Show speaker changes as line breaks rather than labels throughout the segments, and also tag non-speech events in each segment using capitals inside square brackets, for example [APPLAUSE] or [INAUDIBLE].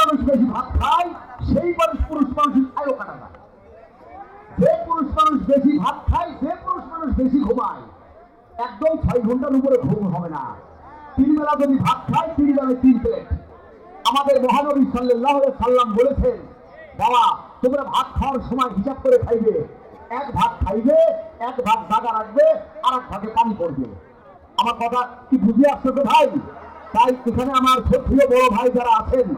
মানুষ বেশি ভাত খায়, সেই মানুষ পুরুষ মানুষের আয়ও কাটা যে পুরুষ মানুষ বেশি ভাত খায় যে পুরুষ মানুষ বেশি ঘুমায়। একদম ছয় ঘণ্টার উপরে ঘুম হবে না। তিন বেলা যদি ভাত খায়, তিন বেলা তিন প্লেট। আমাদের মহানবী সাল্লাহ সাল্লাম বলেছেন, বাবা, তোমরা ভাত খাওয়ার সময় হিসাব করে খাইবে। এক ভাত খাইবে, এক ভাত জাগা রাখবে আর এক ভাগে পানি পড়বে আমার কথা কি বুঝে আসছে তো ভাই? তাই এখানে আমার সত্যিও বড় ভাই যারা আছেন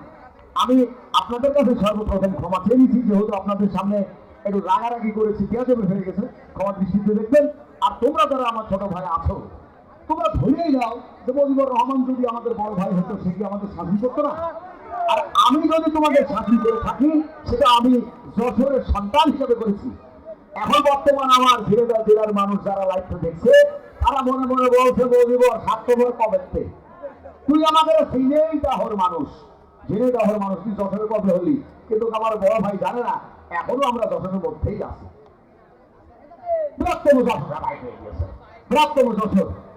আমি আপনাদের কাছে সর্বপ্রথম ক্ষমা চেয়ে নিচ্ছি, যেহেতু আপনাদের সামনে একটু রাগারাগি করেছি পেঁয়াজবে হয়ে গেছে, ক্ষমা দৃষ্টিতে দেখবেন। আর তোমরা যারা আমার ছোট ভাই আছো, তোমরা ধরেই নাও যে মজিবুর রহমান যদি আমাদের বড় ভাই হতো, সে কি আমাদের শাসন করতো না? আর আমি যদি তোমাদের শাসন করে থাকি, সেটা আমি যশোরের সন্তান হিসেবে করেছি। এখন বর্তমান আমার ঝিলেদা জেলার মানুষ যারা লাইফটা দেখছে, তারা মনে মনে বলছে, মজিবর, স্বার্থপর কবে তুই আমাদের চিনেই দাহর মানুষ। জেনে দাহর মানুষ তুই যশোরের কবে হলি। কিন্তু আমার বড় ভাই জানে না, এখনও আমরা যশোরের মধ্যেই আছি।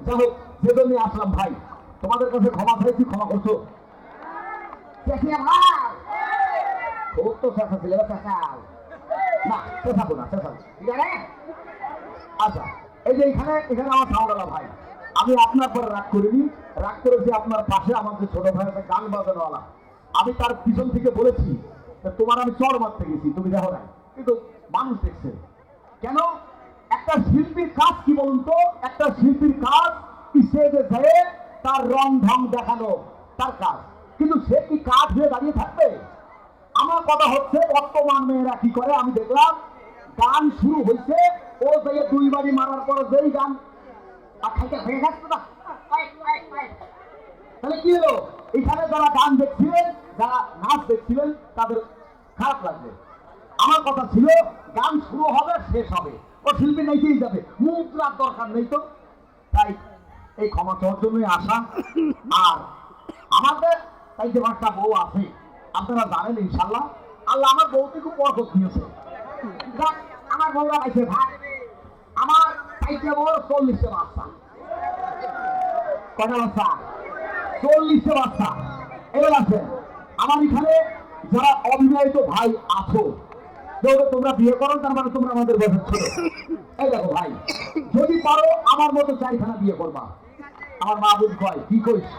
যাই হোক আসলাম ভাই, তোমাদের কাছে ক্ষমা ক্ষমা করছ? আচ্ছা এই যে এখানে এখানে আমার ভাই। আমি আপনার পরে রাগ করিনি। রাগ করেছি আপনার পাশে আমার যে ছোট ভাই গান বাজানোওয়ালা। আমি তার পিছন থেকে বলেছি তোমার আমি চর মারতে গেছি, তুমি দেখো না কিন্তু মানুষ দেখছে। কেন? একটা শিল্পীর কাজ কি বলুন তো? একটা শিল্পীর কাজ স্টেজে তার রং ঢং দেখানো, তার কাজ। কিন্তু সে কি কাজ হয়ে দাঁড়িয়ে থাকবে? আমার কথা হচ্ছে, বর্তমান মেয়েরা কি করে? আমি দেখলাম, গান শুরু হয়েছে, ও যে দুই বাড়ি মারার পর যেই গান হয়ে না তাহলে কি হলো? এখানে যারা গান দেখছিলেন, যারা নাচ দেখছিলেন, তাদের খারাপ লাগবে। আমার কথা ছিল, গান শুরু হবে, শেষ হবে। ও শিল্পী নাইতেই যাবে। মুদ্রার দরকার নেই তো। তাই এই ক্ষমা চাওয়ার জন্যই আসা। আর আমাদের তাই যে একটা বউ আছে। আপনারা জানেন ইনশাল্লাহ। আল্লাহ আমার বউকে খুব বরকত দিয়েছে। আমার বউরা পাইছে ভাই আমার চাইতে বড় চল্লিশে বাচ্চা। কটা বাচ্চা? চল্লিশে বাচ্চা। এবার আছে আমার এখানে যারা অবিবাহিত ভাই আছো তোমরা বিয়ে করো, তার মানে তোমরা আমাদের বছর ছোট। এই দেখো ভাই, যদি পারো আমার মতো চারিখানা বিয়ে করবা। আমার মা বোন কয়, কি কইস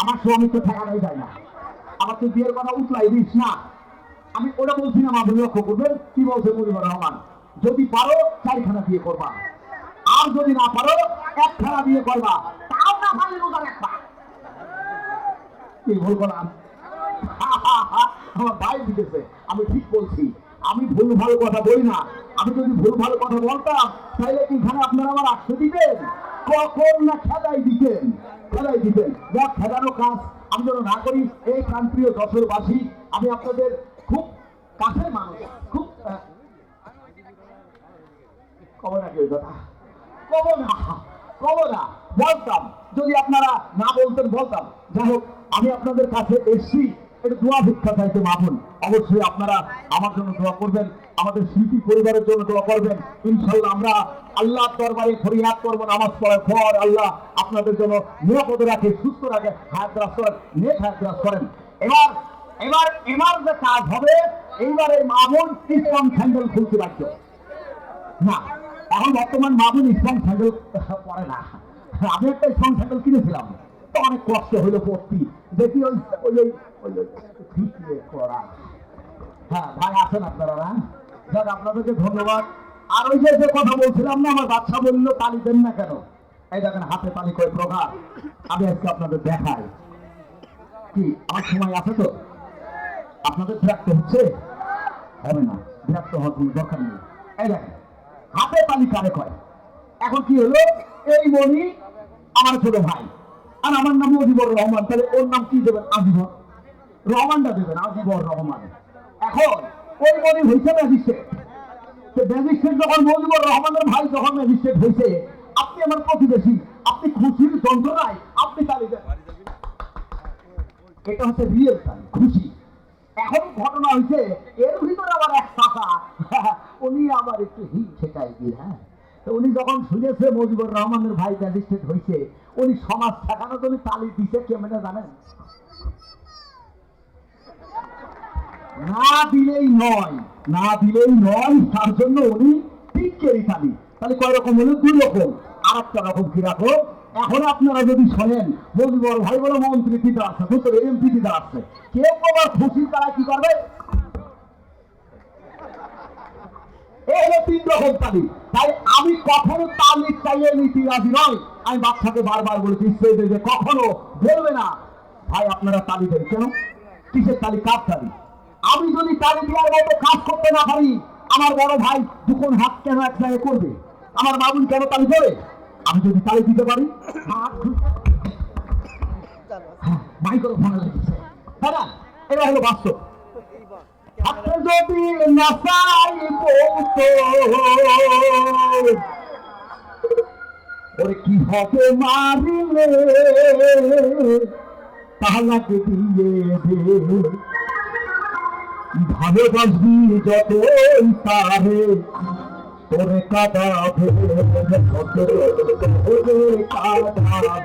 আমার স্বামী তো ঠেকানোই যায় না। আমার তুই বিয়ের কথা উঠলাই দিস না। আমি ওটা বলছি না, মা বোন লক্ষ্য করবেন কি বলছে মুজিবুর রহমান? যদি পারো চারিখানা বিয়ে করবা। আর যদি না পারো, একখানা বিয়ে করবা। তাও না পারলে রোজা রাখবা। কি ভুল আমার ভাই দিতেছে আমি ঠিক বলছি, আমি ভুল কথা বলি না। আমি যদি ভুল কথা বলতাম তাহলে এখানে আপনারা আমার দিতেন? কখন না খেদাই দিতেন? খেদাই দিতেন। যা খেদানো কাজ। আমি যেন না করি, এই আমি আপনাদের খুব কাছের মানুষ, খুব কবে নাকি ওই কথা। না না। বলতাম, যদি আপনারা না বলতেন, বলতাম। যাই হোক আমি আপনাদের কাছে এসছি। একটু দোয়া ভিক্ষা চাইতে মাপুন অবশ্যই আপনারা আমার জন্য দোয়া করবেন, আমাদের শিল্পী পরিবারের জন্য দোয়া করবেন। ইনশাল্লাহ আমরা আল্লাহ দরবারে ফরিয়াদ করব, নামাজ পড়ার পর আল্লাহ আপনাদের জন্য নিরাপদ রাখে, সুস্থ রাখে। হায়াত রাস করেন নেক হায়াত রাস করেন। এবার এবার এবার যে কাজ হবে, এইবার এই মামুন ইসলাম স্যান্ডেল খুলতে রাখবে না, এখন বর্তমান মামুন ইসলাম স্যান্ডেল পরে না। আমি একটা ইসলাম স্যান্ডেল কিনেছিলাম। অনেক কষ্ট হইল পড়তি। দেখি ওই ওই ওই ওই করা। হ্যাঁ ভাই আছেন আপনারা না যাক, আপনাদেরকে ধন্যবাদ। আর ওই যে যে কথা বলছিলাম না, আমার বাচ্চা বলল তালি দেন না কেন? এই দেখেন, হাতে তালি কয় প্রকার। আমি আজকে আপনাদের দেখাই। কি, আমার সময় আছে তো? আপনাদের বিরক্ত হচ্ছে? হবে না, বিরক্ত হওয়ার কোনো দরকার নেই। এই দেখেন, হাতে তালি কারে কয়? এখন কি হলো? এই মনি আমার ছোট ভাই। আর আমার নাম মুজিবুর রহমান, তাহলে ওর নাম কি দেবেন? আজিবর রহমানটা দেবেন আজিবর রহমান। এখন, ওই মনি হয়েছে ম্যাজিস্ট্রেট ম্যাজিস্ট্রেট যখন মুজিবুর রহমানের ভাই যখন ম্যাজিস্ট্রেট হয়েছে আপনি আমার প্রতিবেশী, আপনি খুশির যন্ত্রণায় আপনি এটা হচ্ছে রিয়েল খুশি। এখন ঘটনা হয়েছে এর ভিতরে আবার এক চাচা [LAUGHS] উনি আবার একটু হিট ছেটাই দিয়ে হ্যাঁ। উনি যখন শুনেছে মুজিবুর রহমানের ভাই ম্যাজিস্ট্রেট হয়েছে উনি সমাজ ঠেকানোর জন্য তালি দিছে কেমনে জানেন? না দিলেই নয়, না দিলেই নয়, তার জন্য উনি টিকেরই খালি তাহলে কয় রকম হলো? দুই রকম। আর একটা রকম কি রাখো? এখন আপনারা যদি শোনেন বড় ভাই বলো মন্ত্রী দিতে আসছে এমপি দিতে আসছে কেউ আবার খুশির তারা কি করবে? এই হলো তিন রকম তাই আমি কখনো তালি চাইয়ে নীতি রাজি নয় আমি বাচ্চাকে বারবার বলেছি, স্টেজে যে কখনো বলবে না। ভাই, আপনারা তালি দেন। কেন? কিসের তালি? কার তালি? আমি যদি তালি দেওয়ার মতো কাজ করতে না পারি, আমার বড় ভাই দুখন হাত কেন এক জায়গায় করবে? আমার বাবুল কেন তালি দেবে আমি যদি তালি দিতে পারি হাত মাইক্রোফোনে লেগেছে। তাই না? এটা হলো বাস্তব। হাতে যদি নাসাই বলতো। ওরে কি হবে মারিলে? তাহলাকে দিয়ে দে। ভালোবাসবি যতই তারে, তোরে কাঁদাবে তোরে কাঁদাবে